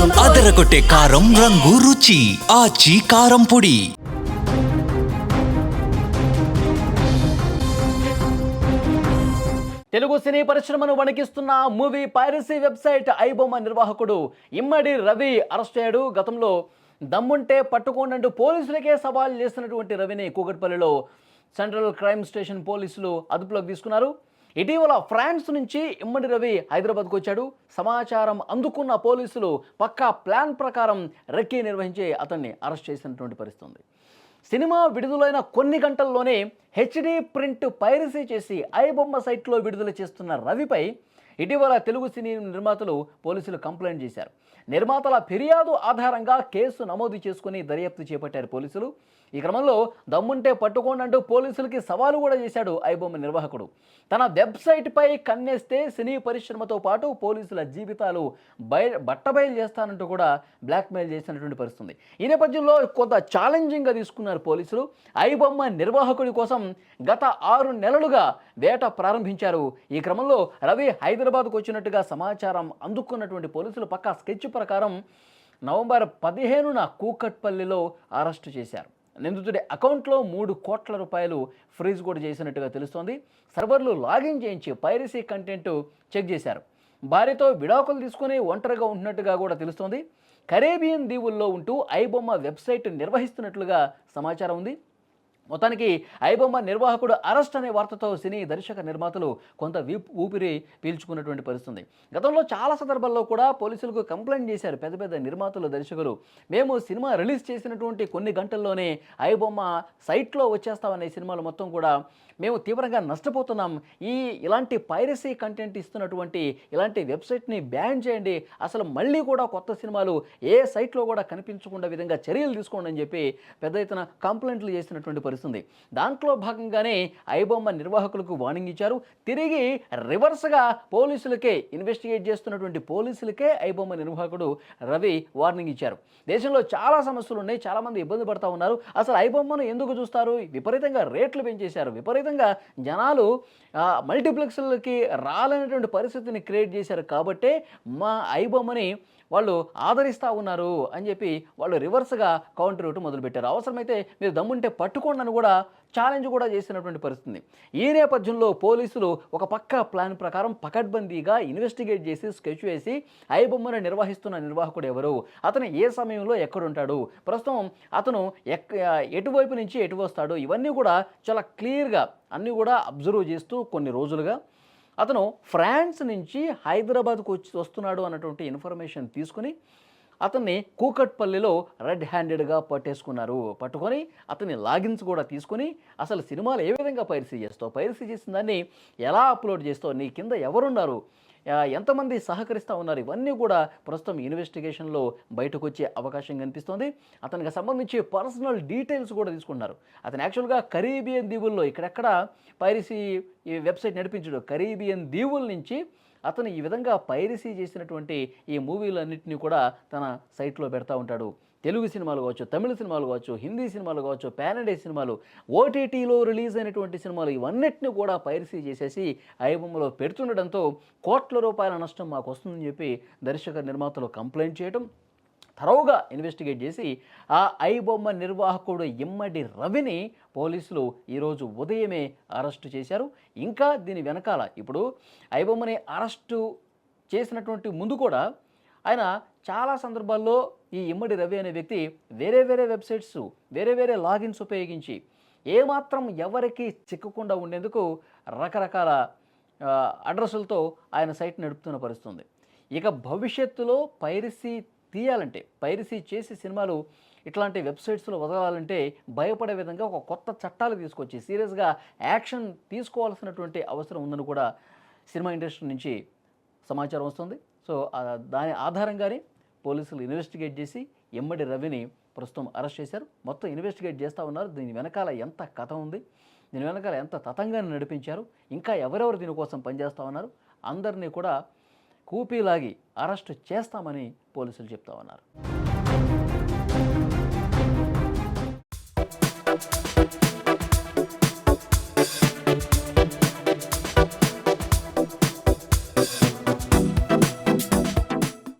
అదరగొట్టే కారం రంగు రుచి ఆచి కారం పొడి. తెలుగు సినీ పరిశ్రమను వణికిస్తున్న మూవీ పైరసీ వెబ్సైట్ ఐబొమ్మ నిర్వాహకుడు ఇమ్మడి రవి అరెస్ట్ అయ్యాడు. గతంలో దమ్ముంటే పట్టుకోనంటూ పోలీసులకే సవాల్ చేసినటువంటి రవిని కూకట్పల్లిలో సెంట్రల్ క్రైమ్ స్టేషన్ పోలీసులు అదుపులోకి తీసుకున్నారు. ఇటీవల ఫ్రాన్స్ నుంచి ఇమ్మడి రవి హైదరాబాద్కు వచ్చాడు. సమాచారం అందుకున్న పోలీసులు పక్కా ప్లాన్ ప్రకారం రెక్కీ నిర్వహించి అతన్ని అరెస్ట్ చేసినటువంటి పరిస్థితి ఉంది సినిమా విడుదలైన కొన్ని గంటల్లోనే హెచ్డి ప్రింట్ పైరసీ చేసి ఐబొమ్మ సైట్లో విడుదల చేస్తున్న రవిపై ఇటీవల తెలుగు సినీ నిర్మాతలు పోలీసులు కంప్లైంట్ చేశారు. నిర్మాతల ఫిర్యాదు ఆధారంగా కేసు నమోదు చేసుకుని దర్యాప్తు చేపట్టారు పోలీసులు. ఈ క్రమంలో దమ్ముంటే పట్టుకోండి అంటూ పోలీసులకి సవాలు కూడా చేశాడు ఐబొమ్మ నిర్వాహకుడు. తన వెబ్సైట్పై కన్నేస్తే సినీ పరిశ్రమతో పాటు పోలీసుల జీవితాలు బయ బట్టబయలు చేస్తానంటూ కూడా బ్లాక్మెయిల్ చేసినటువంటి పరిస్థితుంది. ఈ నేపథ్యంలో కొంత ఛాలెంజింగ్గా తీసుకున్నారు పోలీసులు. ఐబొమ్మ నిర్వాహకుడి కోసం గత ఆరు నెలలుగా వేట ప్రారంభించారు. ఈ క్రమంలో రవి హైదరాబాద్కు వచ్చినట్టుగా సమాచారం అందుకున్నటువంటి పోలీసులు పక్కా స్కెచ్ ప్రకారం నవంబర్ పదిహేనున కూకట్పల్లిలో అరెస్టు చేశారు. నిందితుడి అకౌంట్లో మూడు కోట్ల రూపాయలు ఫ్రీజ్ కూడా చేసినట్టుగా తెలుస్తోంది. సర్వర్లు లాగిన్ చేయించి పైరసీ కంటెంట్ చెక్ చేశారు. భార్యతో విడాకులు తీసుకుని ఒంటరిగా ఉంటున్నట్టుగా కూడా తెలుస్తోంది. కరేబియన్ దీవుల్లో ఉంటూ ఐబొమ్మ వెబ్సైట్ నిర్వహిస్తున్నట్లుగా సమాచారం ఉంది. మొత్తానికి ఐబొమ్మ నిర్వాహకుడు అరెస్ట్ అనే వార్తతో సినీ దర్శక నిర్మాతలు కొంత వీప్ ఊపిరి పీల్చుకున్నటువంటి పరిస్థితి గతంలో చాలా సందర్భాల్లో కూడా పోలీసులకు కంప్లైంట్ చేశారు పెద్ద పెద్ద నిర్మాతలు దర్శకులు. మేము సినిమా రిలీజ్ చేసినటువంటి కొన్ని గంటల్లోనే ఐబొమ్మ సైట్లో వచ్చేస్తామనే సినిమాలు మొత్తం కూడా మేము తీవ్రంగా నష్టపోతున్నాం. ఈ ఇలాంటి పైరసీ కంటెంట్ ఇస్తున్నటువంటి ఇలాంటి వెబ్సైట్ని బ్యాన్ చేయండి. అసలు మళ్ళీ కూడా కొత్త సినిమాలు ఏ సైట్లో కూడా కనిపించకుండా విధంగా చర్యలు తీసుకోండి అని చెప్పి పెద్ద ఎత్తున కంప్లైంట్లు చేసినటువంటి పరిస్థితి. తెలుస్తుంది. దాంట్లో భాగంగానే ఐబొమ్మ నిర్వాహకులకు వార్నింగ్ ఇచ్చారు. తిరిగి రివర్స్గా పోలీసులకే ఇన్వెస్టిగేట్ చేస్తున్నటువంటి పోలీసులకే ఐబొమ్మ నిర్వాహకుడు రవి వార్నింగ్ ఇచ్చారు. దేశంలో చాలా సమస్యలు ఉన్నాయి. చాలామంది ఇబ్బంది పడతా ఉన్నారు. అసలు ఐబొమ్మను ఎందుకు చూస్తారు? విపరీతంగా రేట్లు పెంచేశారు. విపరీతంగా జనాలు మల్టీప్లెక్స్లకి రాలేనటువంటి పరిస్థితిని క్రియేట్ చేశారు. కాబట్టే మా ఐబొమ్మని వాళ్ళు ఆదరిస్తూ ఉన్నారు అని చెప్పి వాళ్ళు రివర్స్గా కౌంటర్ ఇవ్వటం మొదలుపెట్టారు. అవసరమైతే మీరు దమ్ముంటే పట్టుకోండి అని కూడా ఛాలెంజ్ కూడా చేసినటువంటి పరిస్థితి ఈ నేపథ్యంలో పోలీసులు ఒక పక్క ప్లాన్ ప్రకారం పకడ్బందీగా ఇన్వెస్టిగేట్ చేసి స్కెచ్ వేసి ఐబొమ్మను నిర్వహిస్తున్న నిర్వాహకుడు ఎవరు? అతను ఏ సమయంలో ఎక్కడుంటాడు ప్రస్తుతం అతను ఎక్ ఎటువైపు నుంచి ఎటు వస్తాడు? ఇవన్నీ కూడా చాలా క్లియర్గా అన్నీ కూడా అబ్జర్వ్ చేస్తూ కొన్ని రోజులుగా అతను ఫ్రాన్స్ నుంచి హైదరాబాద్కు వచ్చి వస్తున్నాడు అన్నటువంటి ఇన్ఫర్మేషన్ తీసుకుని అతన్ని కూకట్పల్లిలో రెడ్ హ్యాండెడ్గా పట్టేసుకున్నారు. పట్టుకొని అతని లాగిన్స్ కూడా తీసుకొని అసలు సినిమాలు ఏ విధంగా పైరసీ చేస్తావు? పైరసీ చేసిన దాన్ని ఎలా అప్లోడ్ చేస్తావు? నీ కింద ఎవరున్నారు? ఎంతమంది సహకరిస్తూ ఉన్నారు? ఇవన్నీ కూడా ప్రస్తుతం ఇన్వెస్టిగేషన్లో బయటకు వచ్చే అవకాశం కనిపిస్తోంది. అతనికి సంబంధించి పర్సనల్ డీటెయిల్స్ కూడా తీసుకున్నారు అతను యాక్చువల్గా కరీబియన్ దీవుల్లో ఇక్కడెక్కడ పైరసీ ఈ వెబ్సైట్ నడిపించడు. కరీబియన్ దీవుల నుంచి అతను ఈ విధంగా పైరసీ చేసినటువంటి ఈ మూవీలన్నింటినీ కూడా తన సైట్లో పెడతా ఉంటాడు. తెలుగు సినిమాలు కావచ్చు తమిళ సినిమాలు కావచ్చు హిందీ సినిమాలు కావచ్చు ప్యానడే సినిమాలు ఓటీటీలో రిలీజ్ అయినటువంటి సినిమాలు ఇవన్నిటిని కూడా పైరసీ చేసేసి ఐబొమ్మలో పెడుతుండడంతో కోట్ల రూపాయల నష్టం మాకు వస్తుందని చెప్పి దర్శక నిర్మాతలు కంప్లైంట్ చేయడం తరోగా ఇన్వెస్టిగేట్ చేసి ఆ ఐబొమ్మ నిర్వాహకుడు ఇమ్మడి రవిని పోలీసులు ఈరోజు ఉదయమే అరెస్టు చేశారు. ఇంకా దీని వెనకాల ఇప్పుడు ఐబొమ్మని అరెస్టు చేసినటువంటి ముందు కూడా ఆయన చాలా సందర్భాల్లో ఈ ఇమ్మడి రవి అనే వ్యక్తి వేరే వేరే వెబ్సైట్స్ వేరే వేరే లాగిన్స్ ఉపయోగించి ఏమాత్రం ఎవరికి చిక్కకుండా ఉండేందుకు రకరకాల అడ్రస్లతో ఆయన సైట్ నడుపుతున్న పరిస్థితుంది. ఇక భవిష్యత్తులో పైరసీ తీయాలంటే పైరసీ చేసి సినిమాలు ఇట్లాంటి వెబ్సైట్స్లో వదలాలంటే భయపడే విధంగా ఒక కొత్త చట్టాలు తీసుకొచ్చి సీరియస్గా యాక్షన్ తీసుకోవాల్సినటువంటి అవసరం ఉందని కూడా సినిమా ఇండస్ట్రీ నుంచి సమాచారం వస్తుంది. సో దాని ఆధారంగానే పోలీసులు ఇన్వెస్టిగేట్ చేసి ఎమ్మడి రవిని ప్రస్తుతం అరెస్ట్ చేశారు. మొత్తం ఇన్వెస్టిగేట్ చేస్తూ ఉన్నారు. దీని వెనకాల ఎంత కథ ఉంది? దీని వెనకాల ఎంత తతంగాన్ని నడిపించారు? ఇంకా ఎవరెవరు దీనికోసం పనిచేస్తూ ఉన్నారు? అందరినీ కూడా కూపీలాగి అరెస్ట్ చేస్తామని పోలీసులు చెప్తా ఉన్నారు